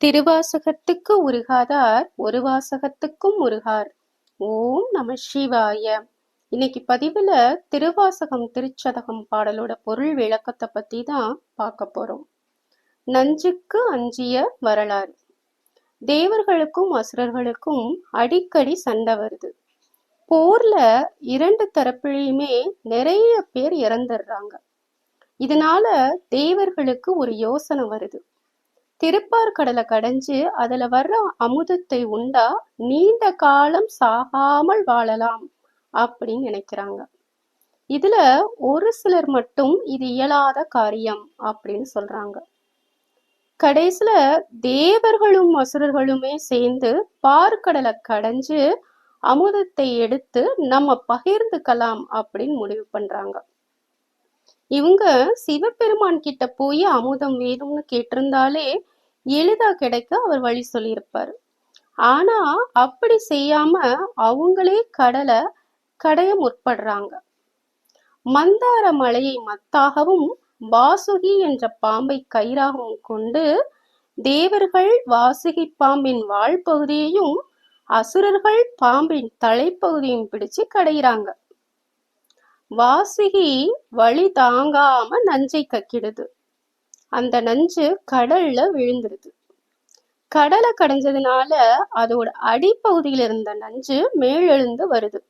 திருவாசகத்துக்கு உருகாதார் ஒரு வாசகத்துக்கும் உருகார். ஓம் நம சிவாய. இன்னைக்கு பதிவுல திருவாசகம் திருச்சதகம் பாடலோட பொருள் விளக்கத்தை பத்தி தான் பார்க்க போறோம். நஞ்சுக்கு அஞ்சிய வரலாறு. தேவர்களுக்கும் அசுரர்களுக்கும் அடிக்கடி சண்டை வருது. போர்ல இரண்டு தரப்பிலையுமே நிறைய பேர் இறந்துடுறாங்க. இதனால தேவர்களுக்கு ஒரு யோசனை வருது. திருப்பார் கடலை கடைஞ்சு அதுல வர்ற அமுதத்தை உண்டா? நீண்ட காலம் சாகாமல் வாழலாம் அப்படின்னு நினைக்கிறாங்க. இதுல ஒரு சிலர் மட்டும் இது இயலாத காரியம் அப்படின்னு சொல்றாங்க. கடைசியில தேவர்களும் அசுரர்களுமே சேர்ந்து பார்க்கடலை கடைஞ்சு அமுதத்தை எடுத்து நம்ம பகிர்ந்துக்கலாம் அப்படின்னு முடிவு பண்றாங்க. இவங்க சிவபெருமான் கிட்ட போய் அமுதம் வேணும்னு கேட்டிருந்தாலே எளிதா கிடைக்க அவர் வழி சொல்லியிருப்பாரு. ஆனா அப்படி செய்யாம அவங்களே கடலை கடைய முற்படுறாங்க. மந்தார மலையை மத்தாகவும் வாசுகி என்ற பாம்பை கயிறாகவும் கொண்டு தேவர்கள் வாசுகி பாம்பின் வால் பகுதியையும் அசுரர்கள் பாம்பின் தலைப்பகுதியும் பிடிச்சு கடையிறாங்க. வாசுகி வழி தாங்காம நஞ்சை கக்கிடுது. அந்த நஞ்சு கடல்ல விழுந்துருது. கடலை கடைஞ்சதுனால அதோட அடிப்பகுதியில் இருந்த நஞ்சு மேலெழுந்து வருது.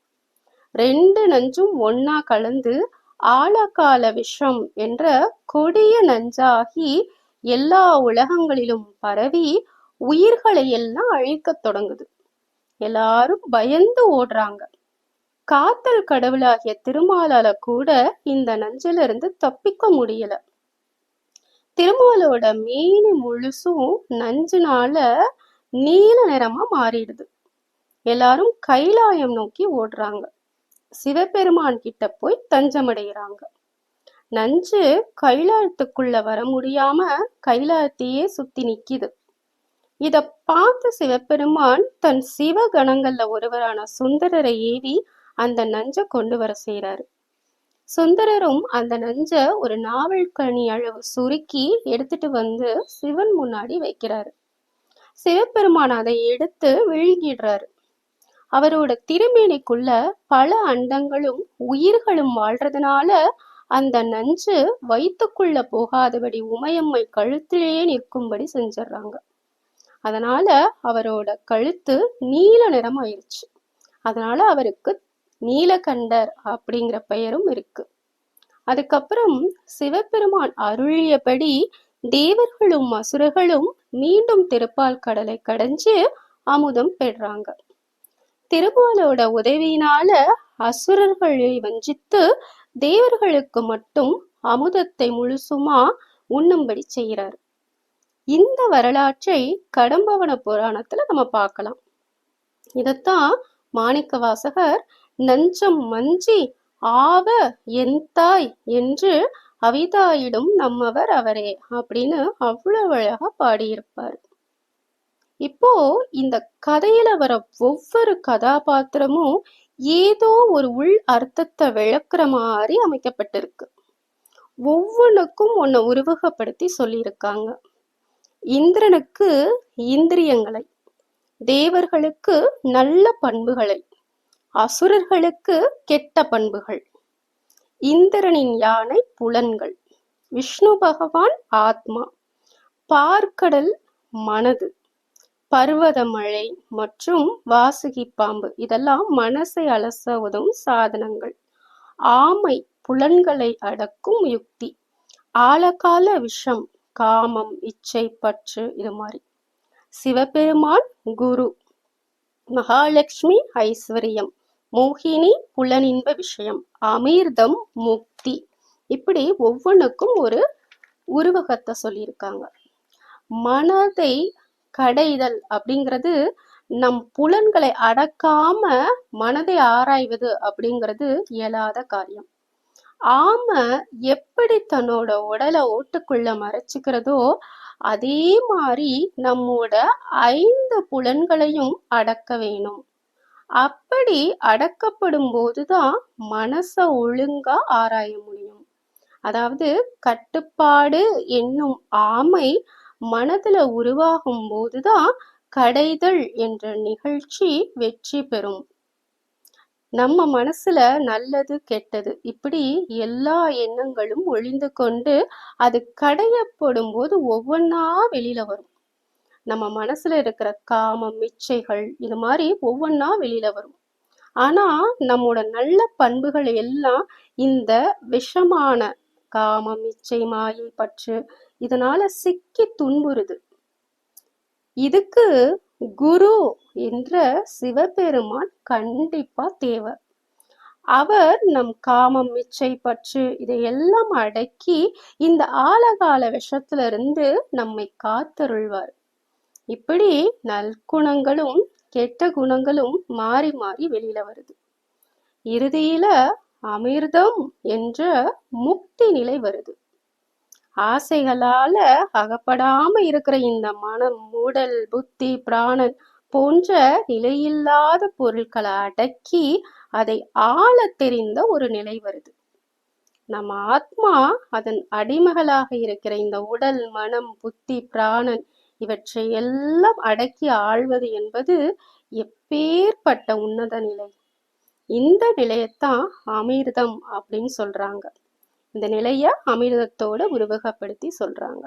ரெண்டு நஞ்சும் ஒன்னா கலந்து ஆழகால விஷம் என்ற கொடிய நஞ்சாகி எல்லா உலகங்களிலும் பரவி உயிர்களை எல்லாம் அழிக்கத் தொடங்குது. எல்லாரும் பயந்து ஓடுறாங்க. காத்தல் கடவுளாகிய திருமாலால கூட இந்த நஞ்சிலிருந்து தப்பிக்க முடியல. திருமாலோட மீனி முழுசும் நஞ்சுனால நீல நிறமா மாறிடுது. எல்லாரும் கைலாயம் நோக்கி ஓடுறாங்க. சிவபெருமான் கிட்ட போய் தஞ்சமடைகிறாங்க. நஞ்சு கைலாயத்துக்குள்ள வர முடியாம கைலாயத்தையே சுத்தி நிக்குது. இத பார்த்த சிவபெருமான் தன் சிவ கணங்கள்ல ஒருவரான சுந்தரரை ஏவி அந்த நஞ்சை கொண்டு வர செய்யறாரு சுந்தரரும் அந்த நஞ்ச ஒரு நாவல் கனி அளவு சுருக்கி எடுத்துட்டு வந்து சிவன் முன்னாடி வைக்கிறாரு. சிவபெருமான் அதை எடுத்து விழுங்கிடுறாரு. அவரோட திருமேனிக்குள்ள பல அண்டங்களும் உயிர்களும் வாழ்றதுனால அந்த நஞ்சு வயிற்றுக்குள்ள போகாதபடி உமையம்மை கழுத்திலேயே நிற்கும்படி செஞ்சிடுறாங்க. அதனால அவரோட கழுத்து நீல நிறமாயிருச்சு. அதனால அவருக்கு நீலகண்டர் அப்படிங்கிற பெயரும் இருக்கு. அதுக்கப்புறம் சிவபெருமான் அருளியபடி தேவர்களும் அசுரர்களும் மீண்டும் திருப்பால் கடலை கடைஞ்சு அமுதம் பெறாங்க. திருப்பாலோட உதவியினால அசுரர்களை வஞ்சித்து தேவர்களுக்கு மட்டும் அமுதத்தை முழுசுமா உண்ணும்படி செய்கிறார் இந்த வரலாற்றை கடம்பவன புராணத்துல நம்ம பார்க்கலாம். இதத்தான் மாணிக்க வாசகர் நஞ்சம் மஞ்சி ஆவ என் தாய் என்று அவிதாயிடும் நம்மவர் அவரே அப்படின்னு அவ்வளவு அழகா பாடியிருப்பார். இப்போ இந்த கதையில வர ஒவ்வொரு கதாபாத்திரமும் ஏதோ ஒரு உள் அர்த்தத்தை விளக்குற மாதிரி அமைக்கப்பட்டிருக்கு. ஒவ்வொன்றுக்கும் ஒன்னை உருவகப்படுத்தி சொல்லியிருக்காங்க. இந்திரனுக்கு இந்திரியங்களை தேவர்களுக்கு நல்ல பண்புகளை அசுரர்களுக்கு கெட்ட பண்புகள். இந்திரனின் யானை புலன்கள். விஷ்ணு பகவான் ஆத்மா. பார்க்கடல் மனது. பர்வத மழை மற்றும் வாசுகி பாம்பு. இதெல்லாம் மனசை அலச உதவும் சாதனங்கள். ஆமை புலன்களை அடக்கும் யுக்தி. ஆழகால விஷம் காமம் இச்சை பற்று இது மாதிரி. சிவபெருமான் குரு. மகாலட்சுமி ஐஸ்வர்யம். மோகினி புலனின்ப விஷயம் அமிர்தம் முக்தி. இப்படி ஒவ்வொன்றுக்கும் ஒரு உருவகத்தை சொல்லியிருக்காங்க. மனதை கடைதல் அப்படிங்கிறது நம் புலன்களை அடக்காம மனதை ஆராய்வது அப்படிங்கிறது இயலாத காரியம். ஆம எப்படி தன்னோட உடலை ஓட்டுக்குள்ள மறைச்சுக்கிறதோ அதே மாதிரி நம்மோட ஐந்து புலன்களையும் அடக்க வேணும். அப்படி அடக்கப்படும் போதுதான் மனச ஒழுங்கா ஆராய முடியும். அதாவது கட்டுப்பாடு என்னும் ஆமை மனதுல உருவாகும் போதுதான் கடைதல் என்ற நிகழ்ச்சி வெற்றி பெறும். நம்ம மனசுல நல்லது கெட்டது இப்படி எல்லா எண்ணங்களும் ஒளிந்து கொண்டு அது கடையப்படும் போது ஒவ்வொன்றா வெளியில வரும். நம்ம மனசுல இருக்கிற காமம் இச்சைகள் இது மாதிரி ஒவ்வொன்றா வெளியில வரும். ஆனா நம்மோட நல்ல பண்புகள் எல்லாம் இந்த விஷமான காமம் இச்சை மாயை பற்று இதனால சிக்கி துன்புறுது. இதுக்கு குரு என்ற சிவபெருமான் கண்டிப்பா தேவை அவர் நம் காமம் இச்சை பற்று இதையெல்லாம் அடக்கி இந்த ஆலகால விஷத்துல இருந்து நம்மை காத்தருள்வார். இப்படி நற்குணங்களும் கெட்ட குணங்களும் மாறி மாறி வெளியில வருது. இறுதியில அமிர்தம் என்ற முக்தி நிலை வருது. ஆசைகளால அகப்படாம இருக்கிற இந்த மனம் மூடல் புத்தி பிராணன் போன்ற நிலையில்லாத பொருட்களை அடக்கி அதை ஆள தெரிந்த ஒரு நிலை வருது. நம்ம ஆத்மா அதன் அடிமகளாக இருக்கிற இந்த உடல் மனம் புத்தி பிராணன் இவற்றை எல்லாம் அடக்கி ஆள்வது என்பது எப்பேற்பட்ட உன்னத நிலை. இந்த நிலையத்தான் அமிர்தம் அப்படின்னு சொல்றாங்க. இந்த நிலைய அமிர்தத்தோட உருவகப்படுத்தி சொல்றாங்க.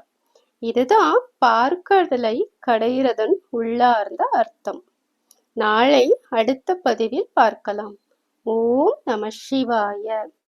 இதுதான் பார்க்கறதலை கடையிறதன் உள்ளார்ந்த அர்த்தம். நாளை அடுத்த பதிவில் பார்க்கலாம். ஓம் நம சிவாய.